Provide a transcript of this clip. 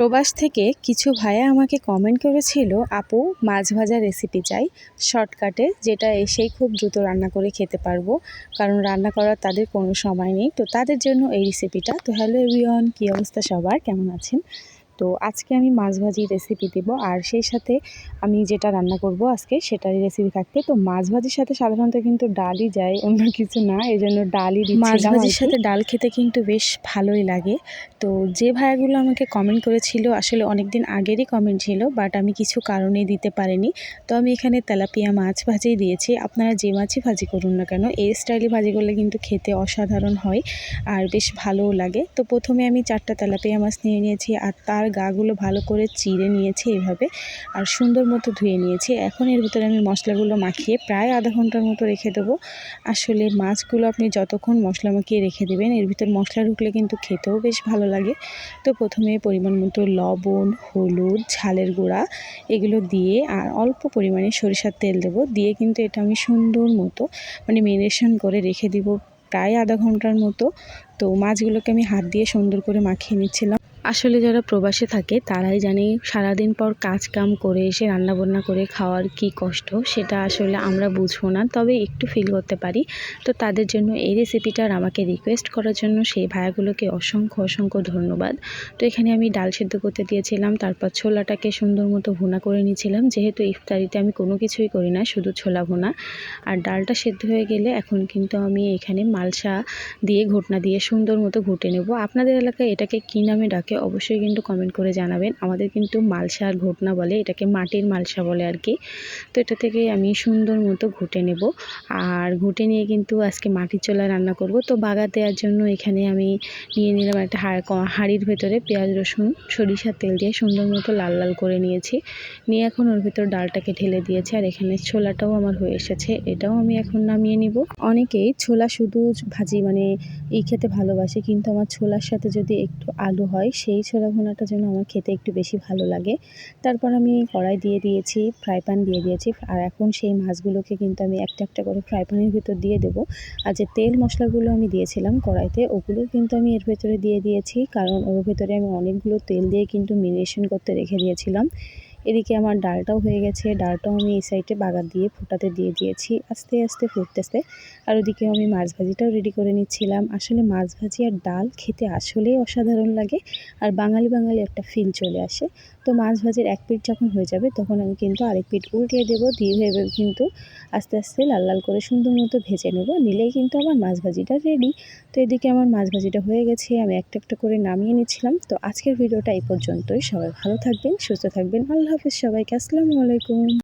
প্রবাস থেকে কিছু ভাইয়া আমাকে কমেন্ট করেছিল, আপু, মাছ ভাজা রেসিপি চাই শর্টকাটে যেটা এসেই খুব দ্রুত রান্না করে খেতে পারব, কারণ রান্না করার তাদের কোনো সময় নেই। তো তাদের জন্য এই রেসিপিটা তো হ্যালো এভরিওয়ান কী অবস্থা সবার? কেমন আছেন? তো আজকে আমি মাছ ভাজি রেসিপি দেব আর সেই সাথে আমি যেটা রান্না করব আজকে সেটারই রেসিপি থাকবে। তো মাছ ভাজির সাথে সাধারণত কিন্তু ডালই যায় অন্য কিছু না এই জন্য ডালই মাছ ভাজির সাথে ডাল খেতে কিন্তু বেশ ভালোই লাগে। তো যে ভাইয়াগুলো আমাকে কমেন্ট করেছিল আসলে অনেক দিন আগেরই কমেন্ট ছিল বাট আমি কিছু কারণে দিতে পারিনি। তো আমি এখানে তেলাপিয়া মাছ ভাজিই দিয়েছি। আপনারা যে মাছই ভাজি করুন না কেন এই স্টাইলে ভাজি করলে কিন্তু খেতে অসাধারণ হয় আর বেশ ভালোও লাগে। তো প্রথমে আমি চারটা তেলাপিয়া মাছ নিয়ে নিয়েছি আর তার গাগুলো ভালো করে চিড়ে নিয়েছি এইভাবে আর সুন্দর মতো ধুয়ে নিয়েছি। এখন এর ভিতরে আমি মশলাগুলো মাখিয়ে প্রায় আধা ঘণ্টার মতো রেখে দেবো। আসলে মাছগুলো আপনি যতক্ষণ মশলা মাখিয়ে রেখে দেবেন, এর ভিতর মশলা ঢুকলে কিন্তু খেতেও বেশ ভালো লাগে। তো প্রথমে পরিমাণ মতো লবণ, হলুদ, ঝালের গুঁড়া এগুলো দিয়ে আর অল্প পরিমাণে সরিষার তেল দেবো। দিয়ে কিন্তু এটা আমি সুন্দর মতো মানে মেরিনেশন করে রেখে দিব প্রায় আধা ঘণ্টার মতো। তো মাছগুলোকে আমি হাত দিয়ে সুন্দর করে মাখিয়ে নিচ্ছিলাম। আসলে যারা প্রবাসে থাকে, তারাই জানে সারাদিন পর কাজ কাম করে এসে রান্নাবান্না করে খাওয়ার কি কষ্ট, সেটা আসলে আমরা বুঝব না। তবে একটু ফিল করতে পারি। তো তাদের জন্য এই রেসিপিটার আমাকে রিকোয়েস্ট করার জন্য সেই ভাইয়াগুলোকে অসংখ্য অসংখ্য ধন্যবাদ। তো এখানে আমি ডাল সেদ্ধ করতে দিয়েছিলাম, তারপর ছোলাটাকে সুন্দর মতো ভুনা করে নিয়েছিলাম। যেহেতু ইফতারিতে আমি কোনো কিছুই করি না, শুধু ছোলা ভুনা। আর ডালটা সেদ্ধ হয়ে গেলে এখন কিন্তু আমি এখানে মালসা দিয়ে, ঘটনা দিয়ে সুন্দর মতো ঘুটে নেব। আপনাদের এলাকায় এটাকে কী নামে ডাকে? অবশ্যই কিন্তু কমেন্ট করে জানাবেন। আমাদের কিন্তু মালসা আর ঘটনা বলে, এটাকে মাটির মালসা বলে আর কি। তো এটা থেকে আমি সুন্দর মতো ঘুটে নেব। আর ঘুটে নিয়ে কিন্তু আজকে মাটির চোলা রান্না করব। তো বাগা দেওয়ার জন্য এখানে আমি নিয়ে নিলাম একটা হাঁড়ির ভেতরে পেঁয়াজ, রসুন, সরিষার তেল দিয়ে সুন্দর মতো লাল লাল করে নিয়েছি। নিয়ে এখন ওর ভিতর ডালটাকে ঢেলে দিয়েছি। আর এখানে ছোলাটাও আমার হয়ে এসেছে। এটাও আমি এখন নামিয়ে নিব। অনেকেই ছোলা শুধু ভাজি মানে এই খেতে ভালোবাসে, কিন্তু আমার ছোলার সাথে যদি একটু আলু হয় সেই ছোলা ভুনাটা যেন আমার খেতে একটু বেশি ভালো লাগে। তারপর আমি কড়াই দিয়ে দিয়েছি ফ্রাই প্যান দিয়ে দিয়েছি, আর এখন সেই মাছগুলোকে কিন্তু আমি একটা একটা করে ফ্রাই প্যানের ভিতর দিয়ে দেবো। আর যে তেল মশলাগুলো আমি দিয়েছিলাম কড়াইতে, ওগুলো কিন্তু আমি এর ভেতরে দিয়ে দিয়েছি, কারণ ওর ভেতরে আমি অনেকগুলো তেল দিয়ে কিন্তু মেরিনেশন করতে রেখে দিয়েছিলাম। এদিকে আমার ডালটাও হয়ে গেছে। ডালটাও আমি এই সাইডে বাগার দিয়ে, ফোটাতে দিয়ে দিয়েছি। আস্তে আস্তে, ফুটতে ফুটতেছে আর ওদিকে আমি মাছ ভাজিটাও রেডি করে নিচ্ছিলাম। আসলে মাছ ভাজি আর ডাল খেতে আসলেই অসাধারণ লাগে। আর বাঙালি বাঙালি একটা ফিল চলে আসে। তো মাছ ভাজির এক পিঠ যখন হয়ে যাবে, তখন আমি কিন্তু আরেক পিঠ উল্টিয়ে দেবো। দিয়ে ভেবে কিন্তু আস্তে আস্তে লাল লাল করে সুন্দর মতো ভেজে নেব। নিলেই কিন্তু আমার মাছ ভাজিটা রেডি তো এদিকে আমার মাছ ভাজিটা হয়ে গেছে। আমি একটা একটা করে নামিয়ে নিচ্ছিলাম। তো আজকের ভিডিওটা এই পর্যন্তই। সবাই ভালো থাকবেন, সুস্থ থাকবেন। আল্লাহ হাফিজ সবাইকে আসসালামু আলাইকুম।